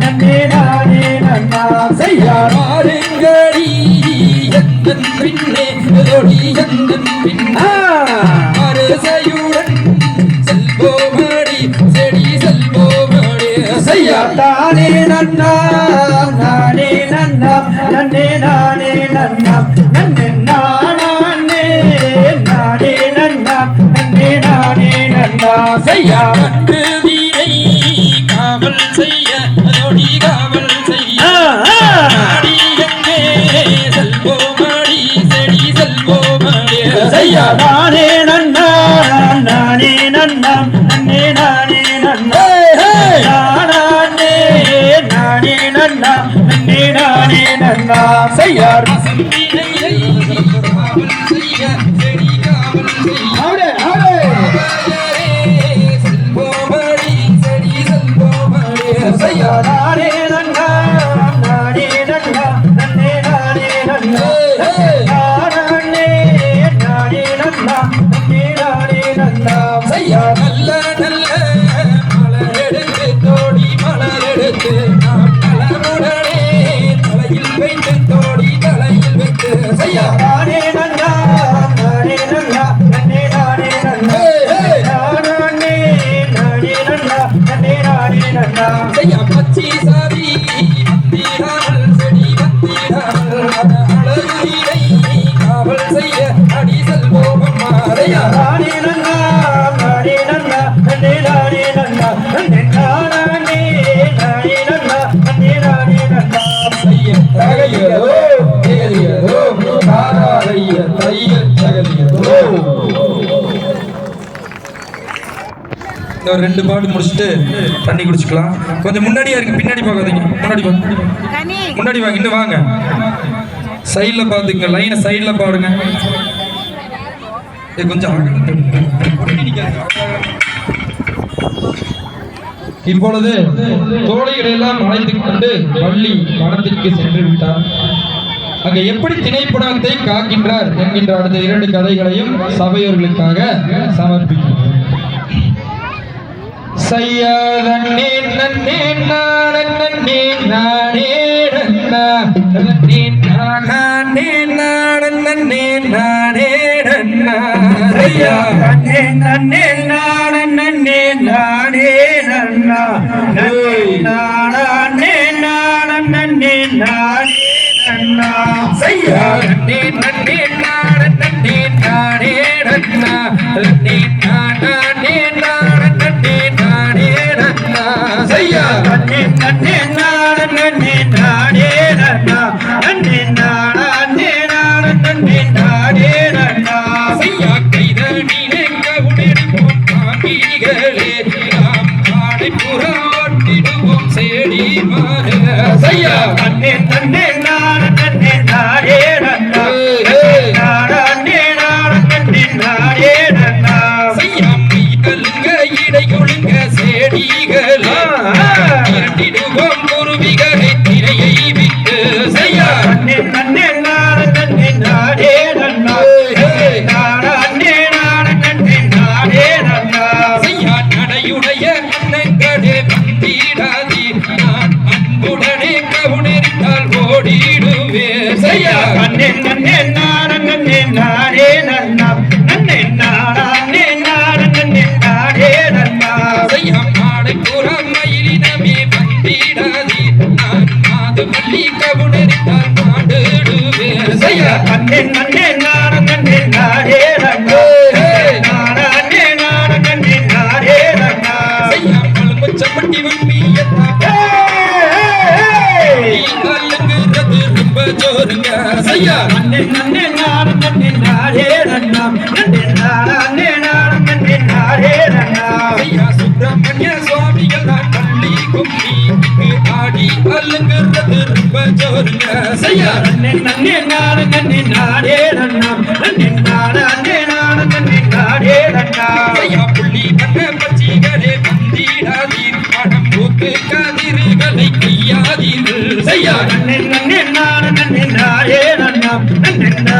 நன்னே நன்னா எந்தன் பின்னே ஒளி எந்தன் பின்னே அரசையுடன் செல்வோமடி செடி செல்வோமடி செய்யா நன்னா நானே நன்னா நன்னே நான் நானே நன்னா நானே நன்னா நன்னே நானே நன்னா. நானே நானே நன்னா நன்னே நானே நன்னா. செய்யா வீரை காவல் செய்ய தகையதோ தேறியதோ தாராதைய தைய தகலியதோ ஒரு ரெண்டு பாட்டு முடிச்சுட்டு தண்ணி குடிச்சுக்கலாம். கொஞ்சம் முன்னாடியா இருக்கு பின்னாடி பார்க்காதீங்க. முன்னாடி வாங்க முன்னாடி வாங்க இன்னும் வாங்க. சைடில் பார்த்துங்க லைனை சைடில் பாடுங்க. கொஞ்சம் நிக்காதீங்க. இப்பொழுது தோழிகளை எல்லாம் அழைத்துக் கொண்டு பள்ளி வனத்திற்கு சென்று விட்டார். அங்க எப்படி திணைப்படத்தை காக்கின்றார் என்கின்ற அடுத்த இரண்டு கதைகளையும் சபையோர்களுக்காக சமர்ப்பிக்கின்றோம் செய்யாதன்னே நன்னே நாடன்னே நாடே நன்னா நன்னே நாடே நாடன்னே நாடே நன்னா செய்யா நன்னே நன்னே நானே நன்னே நன்னா நன்னே நானே நானே நன்னே நானே நன்னா செய்யா நன்னே நன்னே நாடன்னே நாடே நன்னா நன்னே நாடே சேடி மாறு செய்யா. தன்னே நன்னே ஜோருங்க செய்யா. நன்னே நன்னே நானே நன்னே நானே நன்னா நன்னே நானே நானே நன்னே நானே நன்னா ஐயா சுப்பிரமணிய சுவாமிகள் தான் பள்ளி கும்மி ஆடி அல்லுங்கிறது ரொம்ப ஜோருங்க. செய்யா. நன்னே நன்னே நானே நன்னே நானே நன்னா நன்னே நானே நானே நன்னே நானே நன்னா ஐயா புள்ளி பண்ண பச்சிகளே வந்திடாதீர் படம் பூத்து கதிர்களை கையாதீர்கள். செய்யா. நன்னே நன்னே நானே நன்னா நானே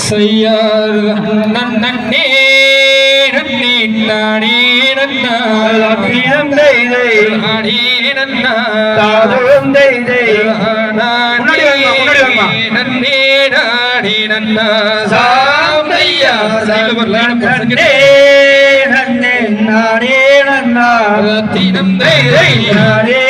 செய்யார் நன்னே நன்னே நானே நன்னா லக்ஷ்மியம் தெய்தை நானே நன்னா தெய்தை நன்னே நானே நன்னா சாமையா நன்னே நன்னே நானே நன்னா நானே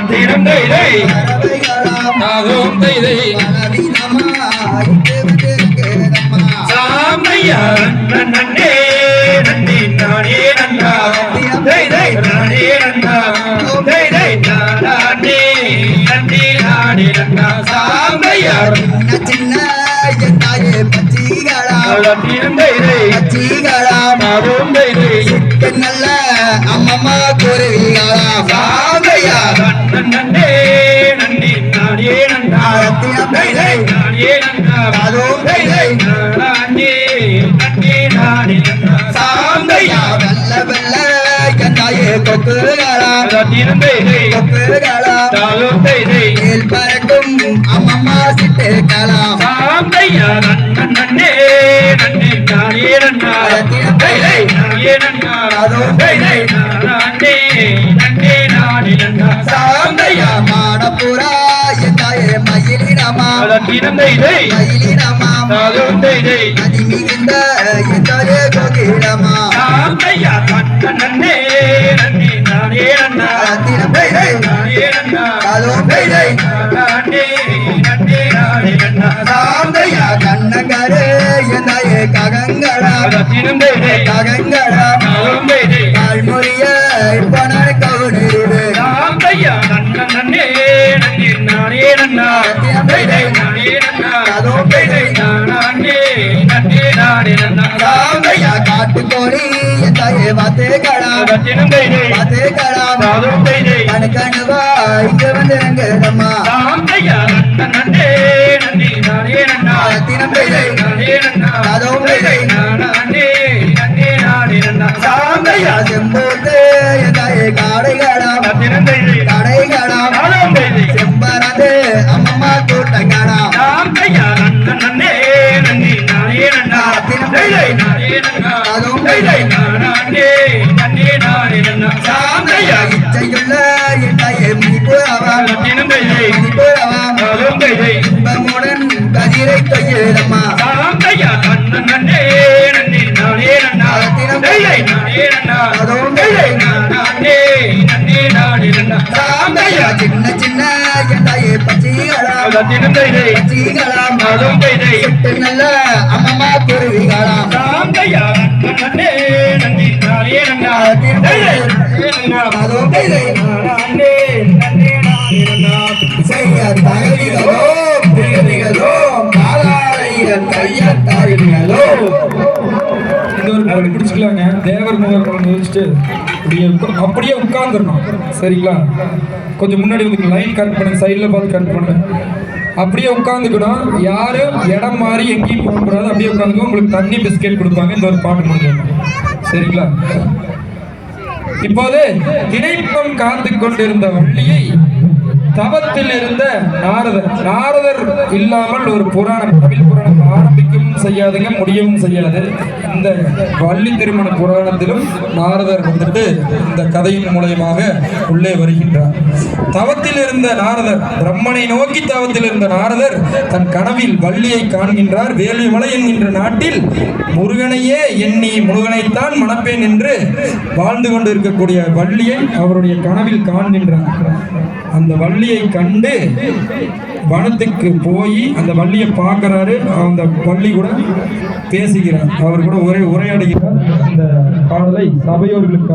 ரத்தினம் தெய்தை தாதோம் தை தை சாமையா நன்னே நன்னே நானே நன்னா தெய்தை நானே நன்னா தெய்தை நானே நன்னே நானே நன்னா சாமையா ரத்தினம் தெய்தை தாதும் தெய்தை நல்ல அம்மம்மா குருவிகளா சாகையா நன்னே நன்னே நானே நன்னா தெய்தை நானே நன்னா அதுவும் தெய்தை. நானே நன்னே நானே சாகையா வெள்ள வெள்ள கண்டாயே கொக்குகளா ரத்தினம் தெய்தை கொக்குகளா மேல் பறக்கும் அம்மம்மா சாந்தையா நன்னன் நன்னே நன்னே நன்னா தெய்தை நானே நன்னா நன்னே மயிலினமா. மயிலினமா தாதும் ககங்களா தாதும் தெய்தை கால்மொழிய இப்ப நான் கவுனிருவே சாந்தையா நன்னன் நன்னே நன்னே. நானே நன்னா. தெய்தை நானே நன்னா தெய்தை நானே நன்னே. நானே நன்னா சாந்தையா காட்டுக்கோழி எந்தாயே வாத்தேகளா ரத்தினம் தெய்தை வாத்தேகளா தாதும் தெய்தை கணக்கணுவா இங்க வந்து சாந்தையா நன்னன் நன்னா சாந்தையா செம்போத்து எந்தாயே காடைகளா ரத்தினம் தெய்தை கடைகளா தாதும் தெய்தை செம்பரது அம்மம்மா கூட்டங்களா சாந்தையா நன்னே நன்னே நானே நன்னா தெய்தை நானே நன்னா தெய்தை நானே நன்னே நானே சாந்தையா இச்சையுள்ள இன்பமுடன் கதிரை தொய்யிடம்மா சாந்தையா நன்னன் நன்னே நன்னே. நானே நன்னா தெய்தை நானே நன்னா. தெய்தை நானே நன்னே நானே நன்னா. சாந்தையா சின்ன சின்ன எந்தாயே பச்சிகளா ரத்தினம் தெய்தை பச்சிகளா தாதும் தெய்தை சிட்டு நல்ல அம்மம்மா குருவிகளா சாந்தையா நன்னே நன்னே. நானே நன்னா தெய்தை நானே நன்னா. அதுவும் தெய்தை. அப்படியே அப்படியே உட்காந்துடணும் சரிங்களா? கொஞ்சம் முன்னாடி வந்து லைன் கட் பண்ணுங்க சைடில் பார்த்து கட் பண்ணுங்க அப்படியே உட்காந்துக்கணும் யாரும் இடம் மாறி எங்கேயும் போகக்கூடாது அப்படியே உட்காந்துக்கோ உங்களுக்கு தண்ணி பிஸ்கெட் கொடுப்பாங்க. இந்த ஒரு பாட்டு முடிஞ்சு சரிங்களா? இப்போது இணைப்பம் காத்து கொண்டிருந்த வள்ளியை தவத்தில் இருந்த நாரதர் நாரதர் இல்லாமல் ஒரு புராணம் தமிழ் புராணம் ஆரம்பிக்கவும் செய்யாதுங்க முடியவும் செய்யாது. இந்த வள்ளி திருமண புராணத்திலும் நாரதர் வந்துட்டு இந்த கதையின் மூலயமாக உள்ளே வருகின்றார். தவத்தில் இருந்த நாரதர் பிரம்மனை நோக்கி தவத்தில் இருந்த நாரதர் தன் கனவில் வள்ளியை காண்கின்றார். வேலிமலை என்கின்ற நாட்டில் முருகனையே எண்ணி முருகனைத்தான் மணப்பேன் என்று வாழ்ந்து கொண்டு இருக்கக்கூடிய வள்ளியை அவருடைய கனவில் காண்கின்றார். அந்த வள்ளியை கண்டு வனத்துக்கு போய் அந்த வள்ளியை பார்க்கறாரு. அந்த வள்ளி கூட பேசுகிறார். அவர் கூட உரை உரையாடுகிறார். அந்த பாடலை சபையோர்களுக்கு